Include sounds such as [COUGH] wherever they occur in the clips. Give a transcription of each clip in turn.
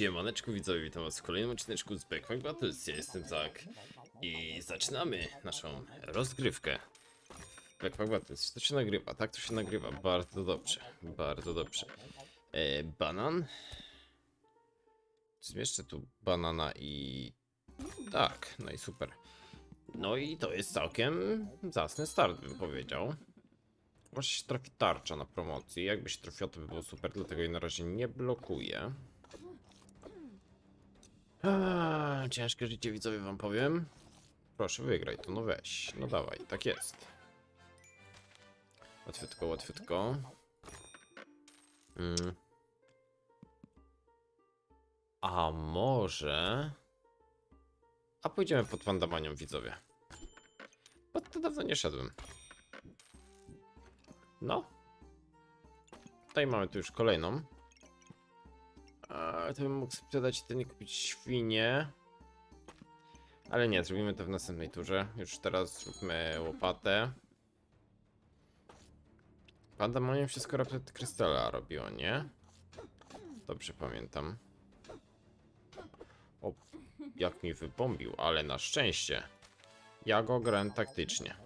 Siemaneczku widzowie, witam was w kolejnym odcineczku z Backpack Battles. Ja jestem Zak i zaczynamy naszą rozgrywkę. Backpack Battles, to się nagrywa, tak to się nagrywa, bardzo dobrze, bardzo dobrze. E, banan? Zmieszczę tu banana i... Tak, no i super. No i to jest całkiem zacny start bym powiedział. Może się trafi tarcza na promocji, jakby się to by było super, dlatego jej na razie nie blokuję. Ciężkie życie widzowie wam powiem. Proszę wygraj to, no weź. No dawaj, tak jest. Łatwiutko, łatwiutko. Mm. A może... A pójdziemy pod Wandamanią widzowie. Pod to dawno nie szedłem. No. Tutaj mamy tu już kolejną. A, to bym mógł sprzedać ten i kupić świnie. Ale nie, zrobimy to w następnej turze. Już teraz zróbmy łopatę. Pandemonium się skoro przed krystala robiło, nie? Dobrze pamiętam. O, jak mi wybombił, ale na szczęście. Ja go grałem taktycznie.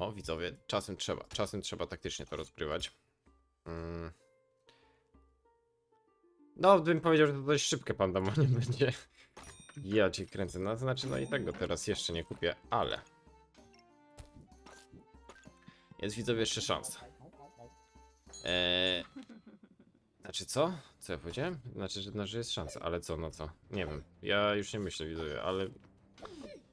No, widzowie, czasem trzeba, czasem trzeba taktycznie to rozgrywać. Mm. No, bym powiedział, że to dość szybkie pandemonium [LAUGHS] będzie. Ja cię kręcę. No, to znaczy, no i tego teraz jeszcze nie kupię, ale. Jest widzowie jeszcze szansa. Eee... Znaczy co? Co ja powiedziałem? Znaczy, że, no, że jest szansa, ale co, no co? Nie wiem. Ja już nie myślę widzowie, ale.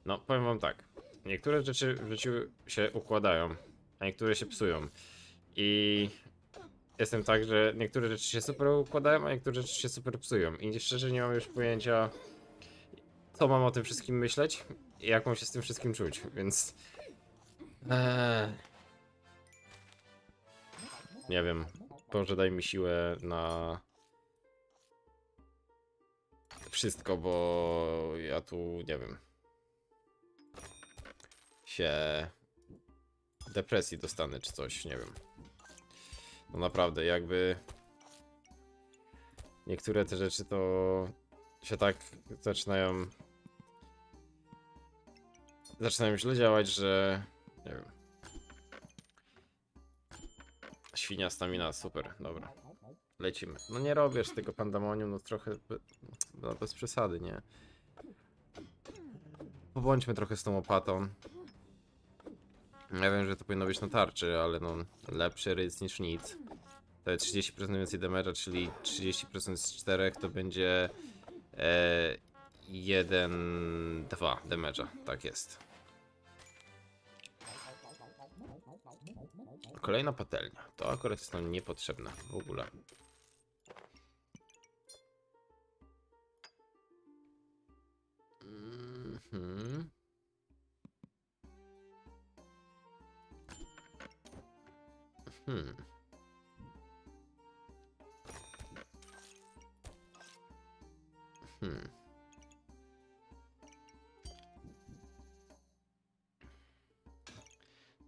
No, powiem wam tak. Niektóre rzeczy w życiu się układają, a niektóre się psują. I jestem tak, że niektóre rzeczy się super układają, a niektóre rzeczy się super psują. I szczerze nie mam już pojęcia, co mam o tym wszystkim myśleć i jak mam się z tym wszystkim czuć, więc. Eee... Nie wiem. Boże, daj mi siłę na. Wszystko, bo ja tu nie wiem. Się. Depresji dostanę, czy coś, nie wiem. No naprawdę, jakby. Niektóre te rzeczy to się tak zaczynają. Zaczynają źle działać, że. Nie wiem. Świnia stamina, super, dobra. Lecimy. No nie robisz tego pandemonium, no trochę. be- No bez przesady, nie? Pobądźmy trochę z tą opatą. Ja wiem, że to powinno być na tarczy, ale no lepszy rys niż nic. To jest 30% więcej damage'a, czyli 30% z 4 to będzie e, 1, 2 damage'a. Tak jest. Kolejna patelnia. To akurat jest nam niepotrzebne w ogóle. Mhm. Hmm. Hmm.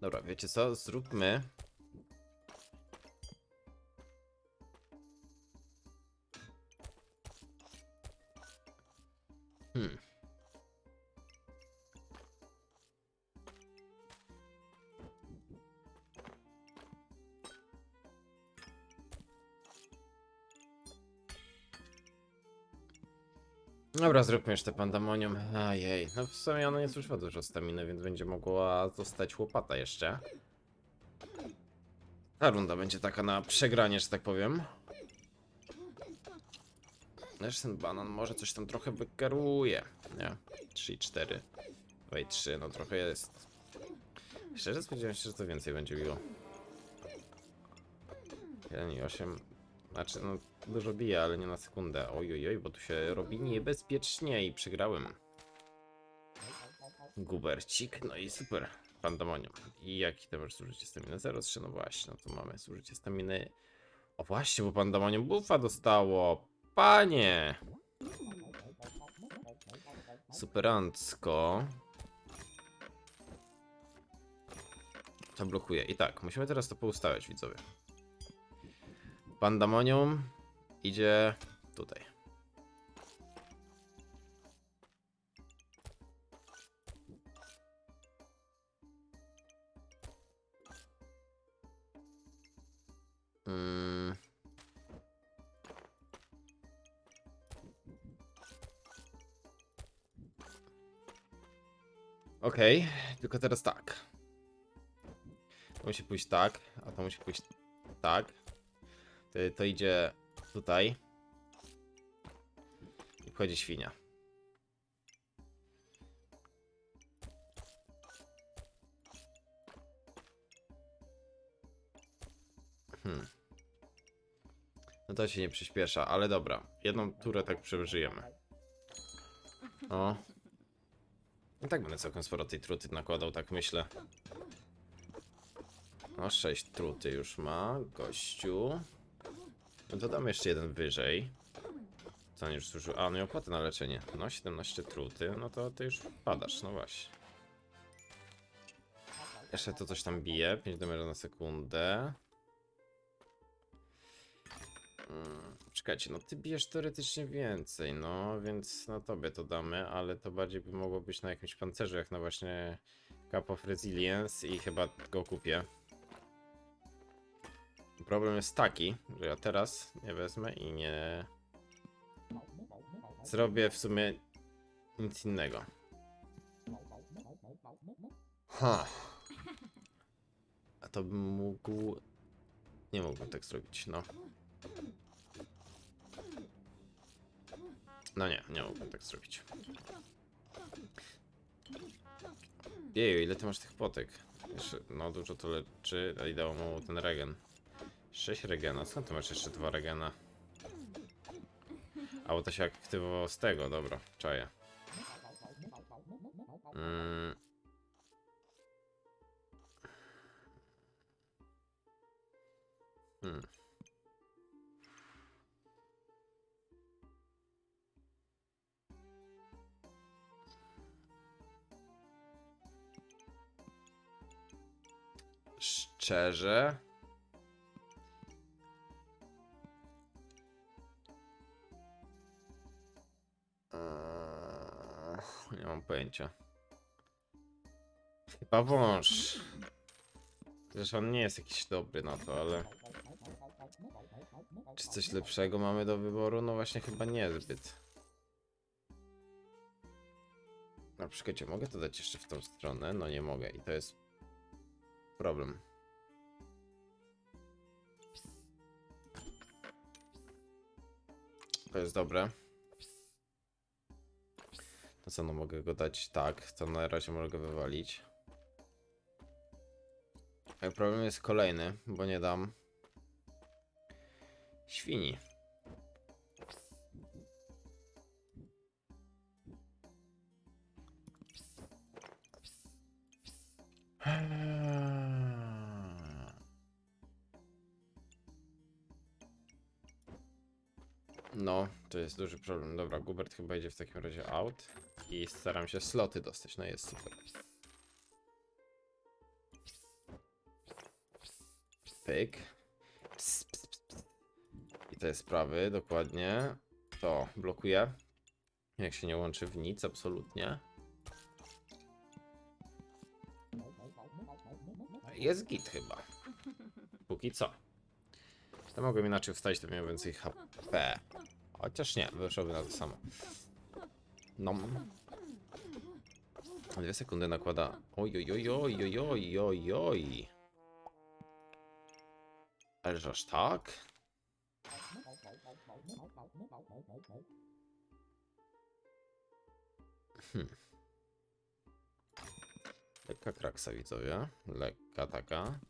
Dobra, wiecie co? Zróbmy. Dobra, zróbmy jeszcze pandemonium. Ajej, no w sumie ona nie zużywa dużo staminy, więc będzie mogła zostać łopata jeszcze. Ta runda będzie taka na przegranie, że tak powiem. Też ten banan może coś tam trochę wykaruje. Nie? 3 i 4. 2 i 3, no trochę jest. Szczerze spodziewałem się, że to więcej będzie biło. 1 i 8. Znaczy, no dużo bije, ale nie na sekundę. Ojojoj, bo tu się robi niebezpiecznie i przegrałem. Gubercik, no i super. Pandemonium. I jaki to masz zużycie staminy? 0,3, no właśnie, no to mamy zużycie staminy. O właśnie, bo pandemonium buffa dostało. Panie! Superancko. To blokuje. I tak, musimy teraz to poustawiać, widzowie. Pandemonium idzie tutaj. Mm. Okej, tylko teraz tak. To musi pójść tak, a to musi pójść tak. To, idzie tutaj. I wchodzi świnia. Hmm. No to się nie przyspiesza, ale dobra. Jedną turę tak przeżyjemy. O. I tak będę całkiem sporo tej truty nakładał, tak myślę. O, 6 truty już ma, gościu. No to dam jeszcze jeden wyżej. Co on już zużył? A, on miał opłatę na leczenie. No, 17 truty, no to ty już padasz, no właśnie. Jeszcze to coś tam bije, 5 damage'a na sekundę. Mm, Czekajcie, no ty bijesz teoretycznie więcej, no więc na tobie to damy, ale to bardziej by mogło być na jakimś pancerzu, jak na właśnie Cup of Resilience i chyba go kupię. Problem jest taki, że ja teraz nie wezmę i nie zrobię w sumie nic innego. Ha. A to bym mógł... Nie mógłbym tak zrobić, no. No nie, nie mógłbym tak zrobić. Jeju, ile ty masz tych potek? No dużo to leczy, i dało mu ten regen. 6 regena, skąd ty masz jeszcze dwa regena? A bo to się aktywowało z tego, dobra, czaję. Mm. Hmm. Szczerze. Pojęcia. Chyba wąż. Zresztą on nie jest jakiś dobry na to, ale... Czy coś lepszego mamy do wyboru? No właśnie chyba niezbyt. Na przykład, mogę to dać jeszcze w tą stronę? No nie mogę i to jest problem. To jest dobre. Co, no mogę go dać tak, to na razie mogę wywalić. Ale problem jest kolejny, bo nie dam świni. Jest duży problem. Dobra, Gubert chyba idzie w takim razie out. I staram się sloty dostać, no jest super. Pyk. Ps, ps. I te sprawy, dokładnie. To blokuje. Jak się nie łączy w nic, absolutnie. Jest git chyba. Póki co. To mogłem inaczej wstać, to miał więcej HP. Chociaż nie, wyszłoby na to samo. No. Dwie sekundy nakłada. Oj, oj, oj, oj, oj, oj, oj, oj. Ależ tak? Hmm. Lekka kraksa widzowie. Lekka taka.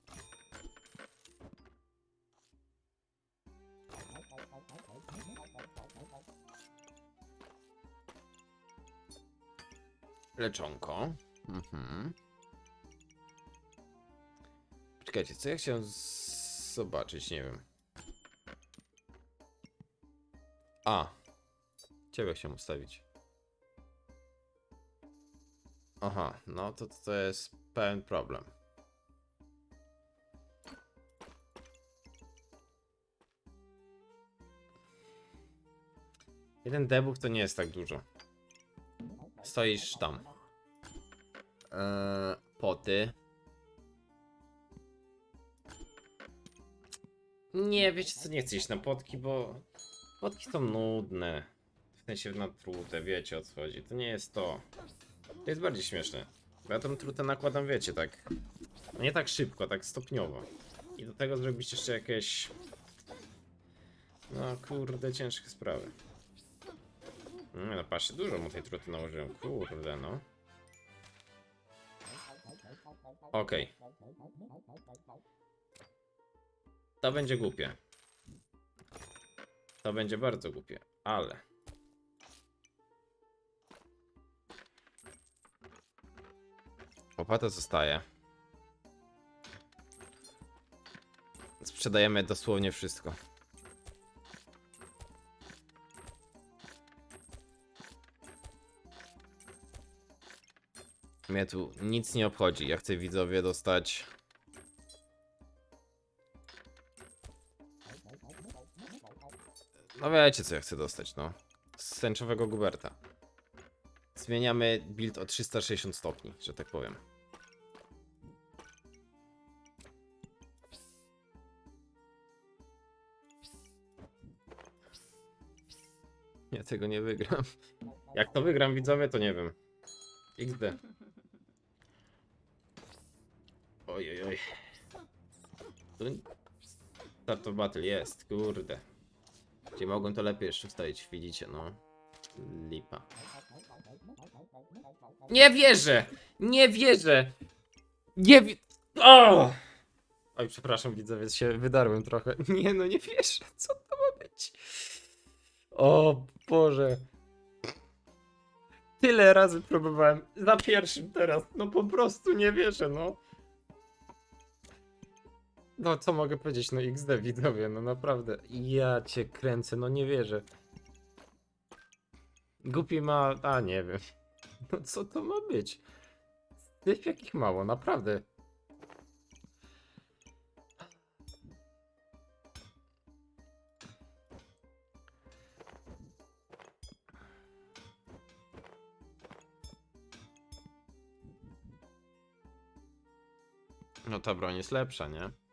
Leczonko. Mhm. Czekajcie, co ja chciałem zobaczyć, nie wiem. A. Ciebie chciałem ustawić. Aha, no to to jest pewien problem. Jeden debuff to nie jest tak dużo. Stoisz tam. Eee, poty. Nie, wiecie co, nie chcę iść na potki, bo potki są nudne. W sensie na trutę, wiecie o co chodzi. To nie jest to. To jest bardziej śmieszne. Bo ja tą trutę nakładam, wiecie, tak. Nie tak szybko, tak stopniowo. I do tego zrobić jeszcze jakieś. No kurde, ciężkie sprawy. Nie no, patrzcie, dużo mu tej truty nałożyłem. Kurde, no. Okej. To będzie głupie. To będzie bardzo głupie, ale... Opłata zostaje. Sprzedajemy dosłownie wszystko. Mnie tu nic nie obchodzi. Ja chcę widzowie dostać. No wiecie co ja chcę dostać, no. Z tęczowego Guberta. Zmieniamy build o 360 stopni, że tak powiem. Ja tego nie wygram. Jak to wygram widzowie, to nie wiem. XD. Start of battle jest, kurde. Gdzie mogłem to lepiej jeszcze wstawić, widzicie, no. Lipa. Nie wierzę! Nie wierzę! Nie wie... O! Oj, przepraszam widzowie, się wydarłem trochę. [LAUGHS] Nie no, nie wierzę, co to ma być? O Boże. Tyle razy próbowałem. Za pierwszym teraz. No po prostu nie wierzę, no. No co mogę powiedzieć, no XD widzowie, no naprawdę. Ja cię kręcę, no nie wierzę. Głupi ma... a nie wiem. [LAUGHS] No co to ma być? Typ jakich mało, naprawdę. No ta broń jest lepsza, nie?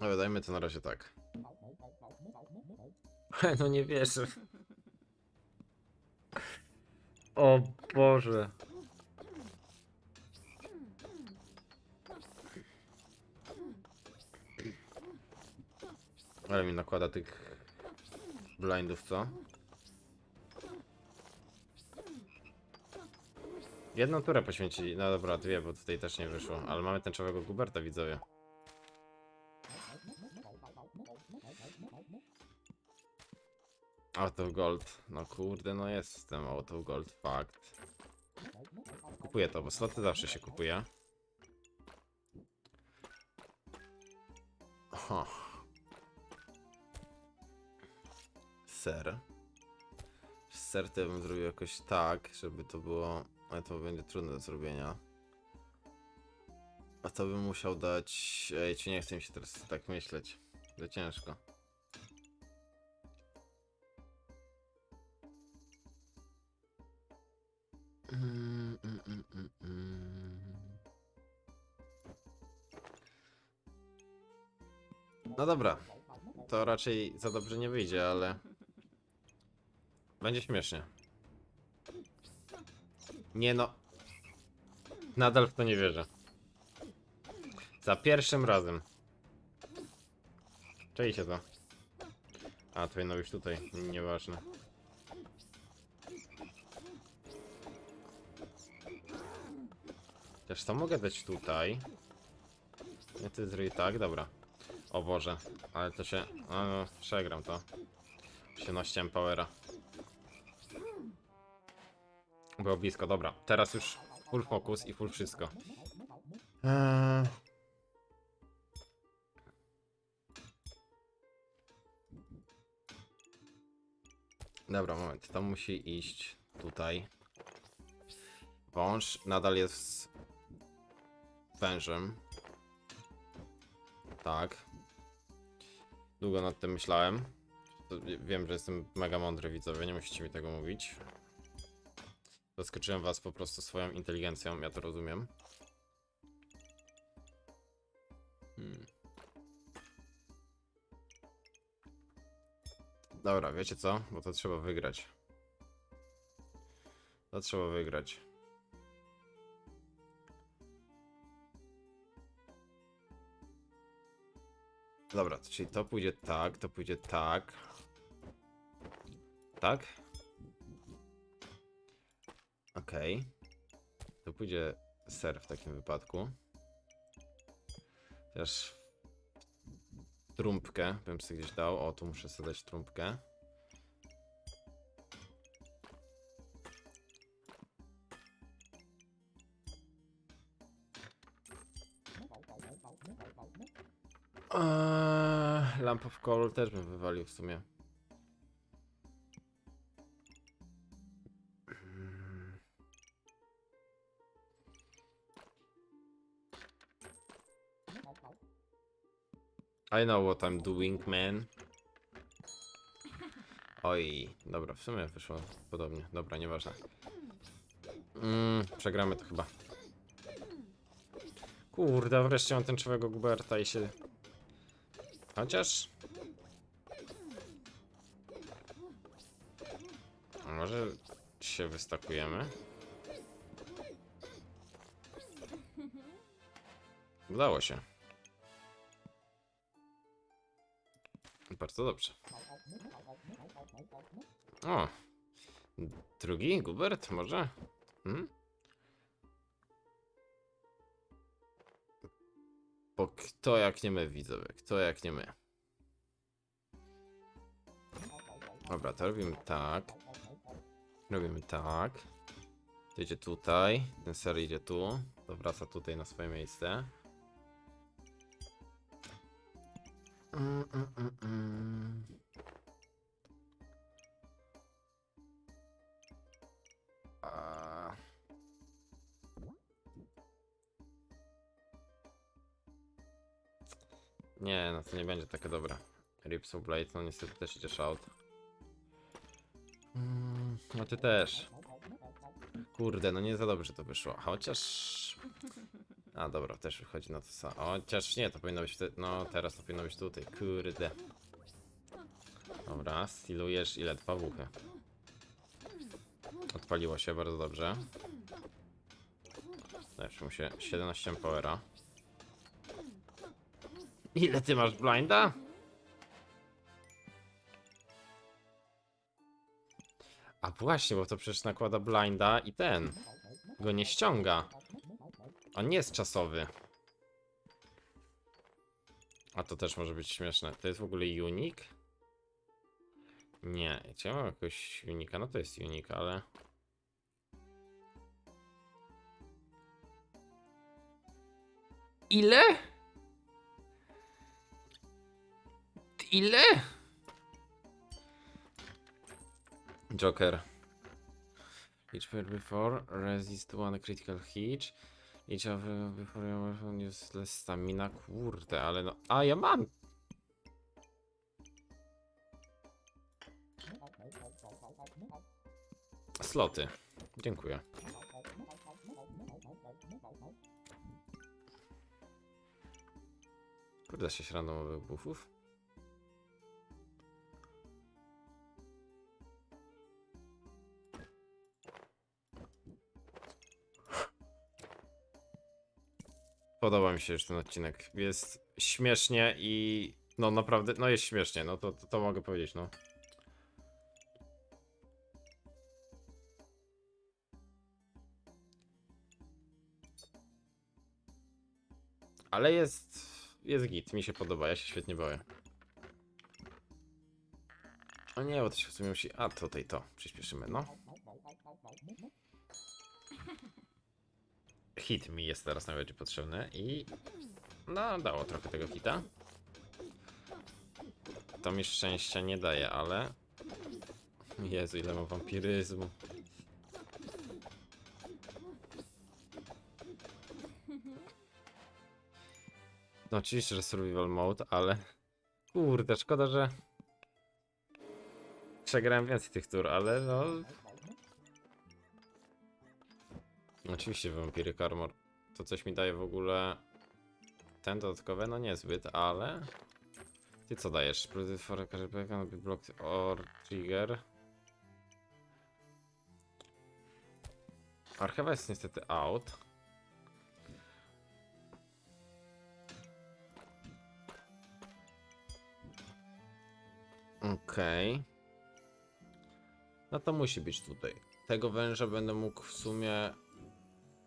No dajmy to na razie tak. [LAUGHS] No nie wierzę. O Boże. Ale mi nakłada tych blindów, co? Jedną turę poświęcili. No dobra, dwie, bo tutaj też nie wyszło. Ale mamy tęczowego Guberta, widzowie. Auto Gold. No kurde, no jest system Auto Gold, fakt. Kupuję to, bo sloty zawsze się kupuje. Oho. Ser. Ser to ja bym zrobił jakoś tak, żeby to było... Ale to będzie trudne do zrobienia. A to bym musiał dać... Ej, czy nie chcę mi się teraz tak myśleć. To ciężko. No dobra, to raczej za dobrze nie wyjdzie, ale będzie śmiesznie. Nie no, nadal w to nie wierzę. Za pierwszym razem. Czej się to. A, to no już tutaj, nieważne. Też to mogę dać tutaj. Ja to zrobię tak, dobra. O Boże, ale to się... No, no przegram to. Się naściłem powera. Było blisko, dobra. Teraz już full focus i full wszystko. Eee... Dobra, moment. To musi iść tutaj. Wąż nadal jest wężem. Tak. Długo nad tym myślałem. Wiem, że jestem mega mądry widzowie, nie musicie mi tego mówić. Zaskoczyłem was po prostu swoją inteligencją, ja to rozumiem. Hmm. Dobra, wiecie co? Bo to trzeba wygrać. To trzeba wygrać. Dobra, czyli to pójdzie tak, to pójdzie tak. Tak? Okej. To pójdzie ser w takim wypadku. Też trumpkę bym sobie gdzieś dał. O, tu muszę sobie dać trumpkę. Eee, Lamp of Coal też bym wywalił w sumie. I know what I'm doing, man. Oj, dobra, w sumie wyszło podobnie. Dobra, nieważne. Mm, przegramy to chyba. Kurde, wreszcie mam tęczowego Guberta i się... Chociaż... Może się wystakujemy? Udało się. Bardzo dobrze. O! Drugi? Gubert? Może? Hmm? Bo kto jak nie my, widzowie? Kto jak nie my? Dobra, to robimy tak. Robimy tak. To idzie tutaj. Ten ser idzie tu. To wraca tutaj na swoje miejsce. Mm, mm, mm. Nie, no to nie będzie takie dobre. Ripsu Blade, no niestety też idzie shout. Mm, no ty też. Kurde, no nie za dobrze to wyszło. Chociaż... A dobra, też wychodzi na to samo. Chociaż nie, to powinno być wtedy... No teraz to powinno być tutaj, kurde. Dobra, stylujesz ile? Dwa buchy. Odpaliło się bardzo dobrze. Jeszcze mu się 17 powera. Ile ty masz blinda? A właśnie, bo to przecież nakłada blinda i ten go nie ściąga. On nie jest czasowy. A to też może być śmieszne. To jest w ogóle unik? Nie, czy ja mam jakiegoś unika? No to jest unik, ale... Ile? Ile? Joker. Each player before resist one critical hit. Each of before your weapon useless stamina. Kurde, ale no. A ja mam! Sloty. Dziękuję. Kurde, się randomowych buffów. Podoba mi się już ten odcinek. Jest śmiesznie i no naprawdę, no jest śmiesznie, no to, to, to mogę powiedzieć, no. Ale jest, jest git, mi się podoba, ja się świetnie bawię. O nie, bo to się w sumie musi, a tutaj to, przyspieszymy, no. Hit mi jest teraz najbardziej potrzebny i no dało trochę tego hita. To mi szczęścia nie daje, ale Jezu, ile mam wampiryzmu. No oczywiście, że survival mode, ale... Kurde, szkoda, że... Przegrałem więcej tych tur, ale no... Oczywiście Vampiric Armor. To coś mi daje w ogóle... Ten dodatkowy? No niezbyt, ale... Ty co dajesz? Product for no block or trigger. Archiwa jest niestety out. Okej. No to musi być tutaj. Tego węża będę mógł w sumie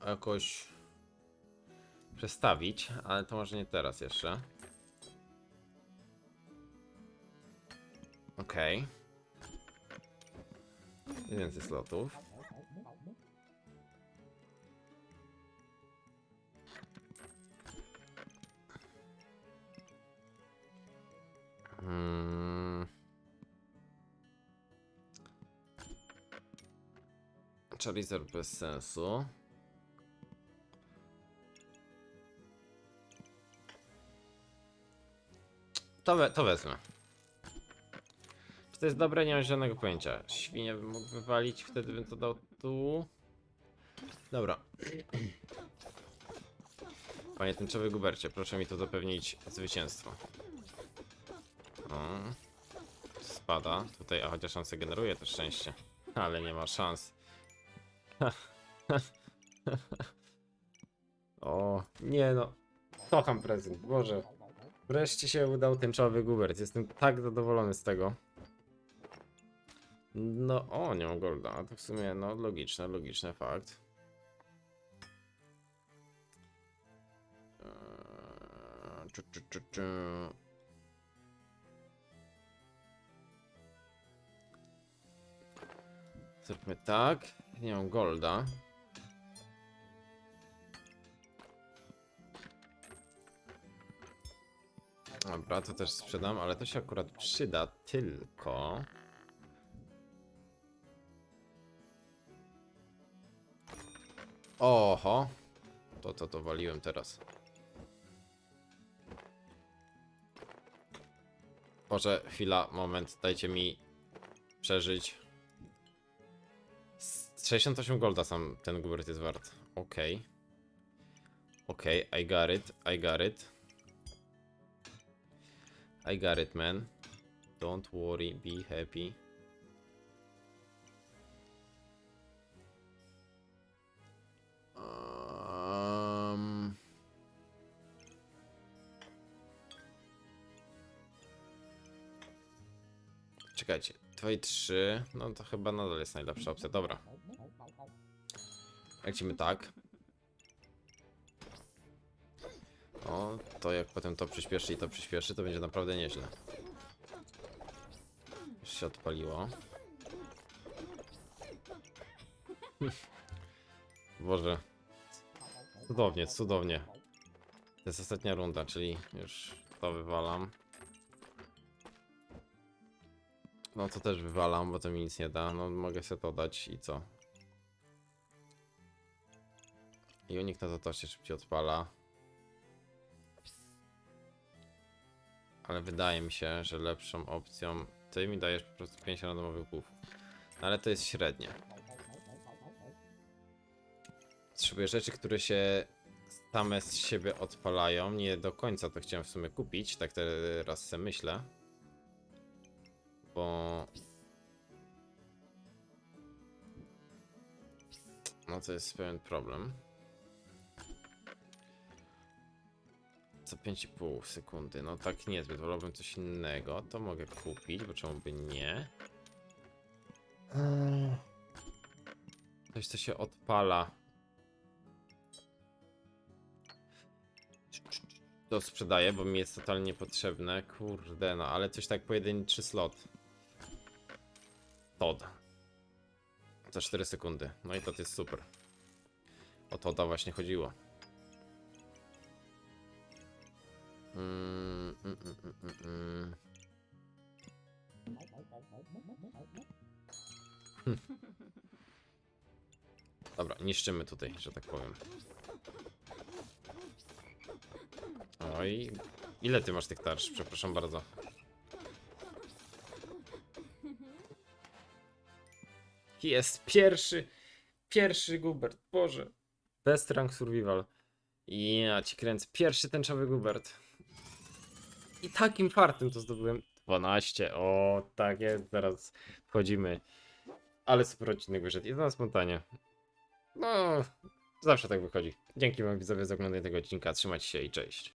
jakoś przestawić, ale to może nie teraz jeszcze. Okej. Okay. Więcej slotów. Hmm. Charizard bez sensu. To, we, to wezmę. Czy to jest dobre? Nie mam żadnego pojęcia. Świnie bym mógł wywalić, wtedy bym to dał tu. Dobra. Panie tęczowy gubercie, proszę mi tu zapewnić zwycięstwo. O. Spada. Tutaj, a chociaż on generuje to szczęście. Ale nie ma szans. [LAUGHS] o, nie no. Kocham prezent, Boże. Wreszcie się udał tęczowy gubert. Jestem tak zadowolony z tego. No, o, nie mam golda. To w sumie, no, logiczne, logiczny fakt. Eee, czu, czu. Zróbmy tak. Nie mam golda. Dobra, to też sprzedam, ale to się akurat przyda tylko. Oho. To to to waliłem teraz. Może chwila, moment, dajcie mi przeżyć. Z 68 golda sam ten gubert jest wart. Okej. Okay. Okej, okay, I got it, I got it. I got it, man. Don't worry, be happy. Um... Czekajcie, 2 i 3, no to chyba nadal jest najlepsza opcja, dobra. Lecimy tak. O, to jak potem to przyspieszy i to przyspieszy, to będzie naprawdę nieźle. Już się odpaliło. [LAUGHS] Boże. Cudownie, cudownie. To jest ostatnia runda, czyli już to wywalam. No to też wywalam, bo to mi nic nie da. No mogę sobie to dać i co? I unik na to się szybciej odpala. Ale wydaje mi się, że lepszą opcją ty mi dajesz po prostu 5 randomowych głów. No ale to jest średnie. Potrzebuję rzeczy, które się same z siebie odpalają. Nie do końca to chciałem w sumie kupić, tak teraz sobie myślę. Bo... No to jest pewien problem. Co 5,5 sekundy. No tak niezbyt, wolałbym coś innego. To mogę kupić, bo czemu by nie? Coś, co się odpala. To sprzedaję, bo mi jest totalnie niepotrzebne. Kurde, no ale coś tak pojedynczy slot. Todd. Za 4 sekundy. No i to jest super. O Toda właśnie chodziło. Mm, mm, mm. Dobra, niszczymy tutaj, że tak powiem. Oj, ile ty masz tych tarcz? Przepraszam bardzo. Jest pierwszy, pierwszy Gubert, Boże. Best rank survival. Ja ci kręcę, pierwszy tęczowy Gubert. I takim fartem to zdobyłem. 12, o tak jest, zaraz wchodzimy. Ale super odcinek wyszedł i na spontanie. No, zawsze tak wychodzi. Dzięki wam widzowie za oglądanie tego odcinka, trzymajcie się i cześć.